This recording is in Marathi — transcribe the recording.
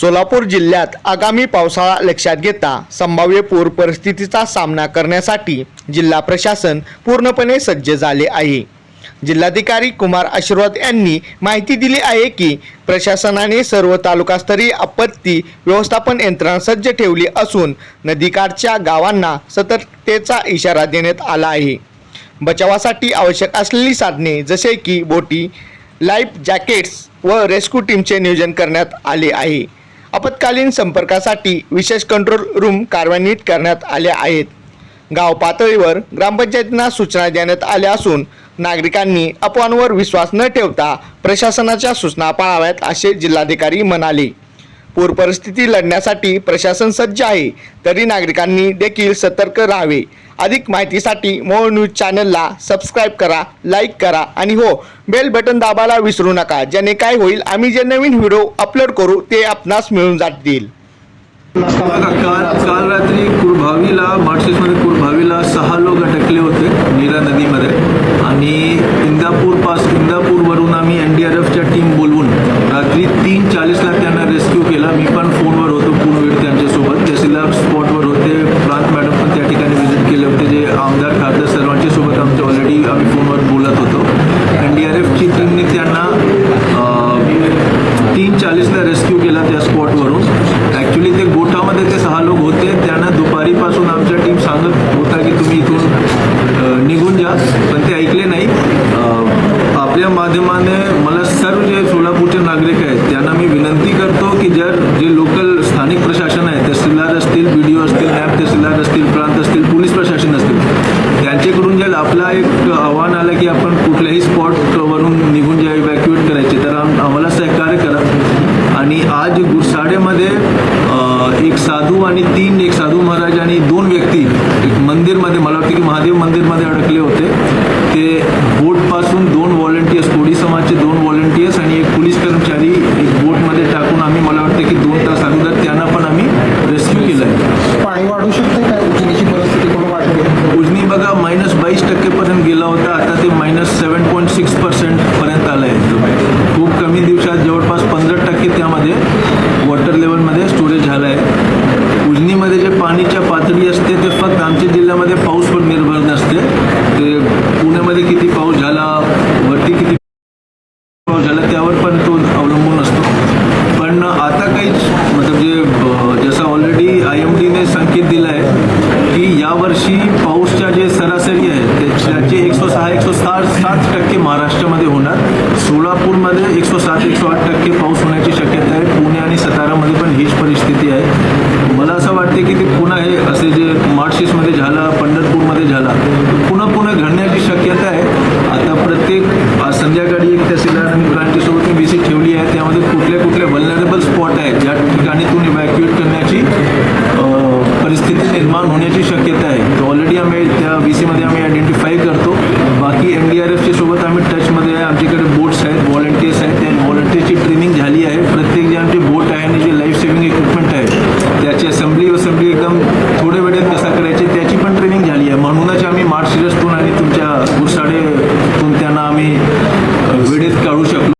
सोलापूर जिल्ह्यात आगामी पावसाळा लक्षात घेता संभाव्य पूर परिस्थितीचा सामना करण्यासाठी जिल्हा प्रशासन पूर्णपणे सज्ज झाले आहे. जिल्हाधिकारी कुमार आशीर्वाद यांनी माहिती दिली आहे की प्रशासनाने सर्व तालुकास्तरीय आपत्ती व्यवस्थापन यंत्रणा सज्ज ठेवली असून नदीकाठच्या गावांना सतर्कतेचा इशारा देण्यात आला आहे. बचावासाठी आवश्यक असलेली साधने जसे की बोटी लाईफ जॅकेट्स व रेस्क्यू टीमचे नियोजन करण्यात आले आहे. आपत्कालीन संपर्कासाठी विशेष कंट्रोल रूम कार्यान्वित करण्यात आले आहेत. गाव पातळीवर ग्रामपंचायतींना सूचना देण्यात आल्या असून नागरिकांनी अफवांवर विश्वास न ठेवता प्रशासनाच्या सूचना पाळाव्यात असे जिल्हाधिकारी म्हणाले. पूर परिस्थिती लढण्यासाठी प्रशासन सज्ज आहे. तरी नागरिकांनी देखील सतर्क राहावे. अधिक माहितीसाठी मोळ न्यूज चॅनलला सबस्क्राईब करा लाईक करा आणि हो बेल बटन दाबायला विसरू नका. ज्याने काय होईल आम्ही जे नवीन व्हिडिओ अपलोड करू ते आपणास मिळून जातील. काल काल रात्री कुरभावीला मार्क्सिसमध्ये कुरभावीला सहा लोक अटकले होते नीरा नदीमध्ये. आणि इंदापूर पास इंदापूर आम्ही एन डी आर एफच्या टीम बोलवून रात्री तीन चाळीसला त्यांना रेस्क्यू केला मी पण फोनवर होतो पूर्ण वेळ त्यांच्यासोबत तहसीलदार स्पॉटवर होते प्रांत मॅडम पण त्या ठिकाणी व्हिजिट केले होते जे आमदार खासदार सर्वांच्या सोबत आमच्या ऑलरेडी आम्ही फोनवर बोलत होतो एन डी आर एफची टीमने त्यांना अं, तीन चाळीसला रेस्क्यू केला त्या स्पॉटवरून ॲक्च्युली ते गोठामध्ये ते सहा लोक होते. त्यांना दुपारीपासून आमच्या टीम सांगत होता की तुम्ही इथून निघून जा. पण ते ऐकले नाही. आपल्या माध्यमाने एक साधू आणि तीन एक साधू महाराज आणि दोन व्यक्ती एक मंदिरमध्ये मला वाटतं की महादेव मंदिरमध्ये अडकले होते. ते बोटपासून दोन व्हॉलंटियर्स कोळी समाजचे दोन व्हॉलंटियर्स आणि एक पोलीस कर्मचारी एक बोटमध्ये टाकून आम्ही मला वाटतं की दोन तास अगोदर त्यांना पण आम्ही रेस्क्यू केलं आहे. पाणी वाढू शकते काय उजनीची परिस्थिती कोण वाढते उजनी बघा मायनस बावीस टक्केपर्यंत गेला होता. आता ते मायनस सेवन पॉईंट सिक्स त्यावर पण तो अवलंबून असतो. पण आता काहीच मतलब जे जसं ऑलरेडी आय एम डीने संकेत दिला आहे की यावर्षी पाऊसच्या जे सरासरी आहे त्याचे एकशे सहा एकशे सहा सात टक्के महाराष्ट्रामध्ये होणार. सोलापूरमध्ये एकशे सात एकशे आठ टक्के पाऊस होण्याची शक्यता आहे. पुणे आणि सतारामध्ये पण हीच परिस्थिती स्पॉट आहे. ज्या ठिकाणी इव्हॅक्युएट करण्याची परिस्थिती निर्माण होण्याची शक्यता आहे. ऑलरेडी आम्ही त्या सी मध्ये आम्ही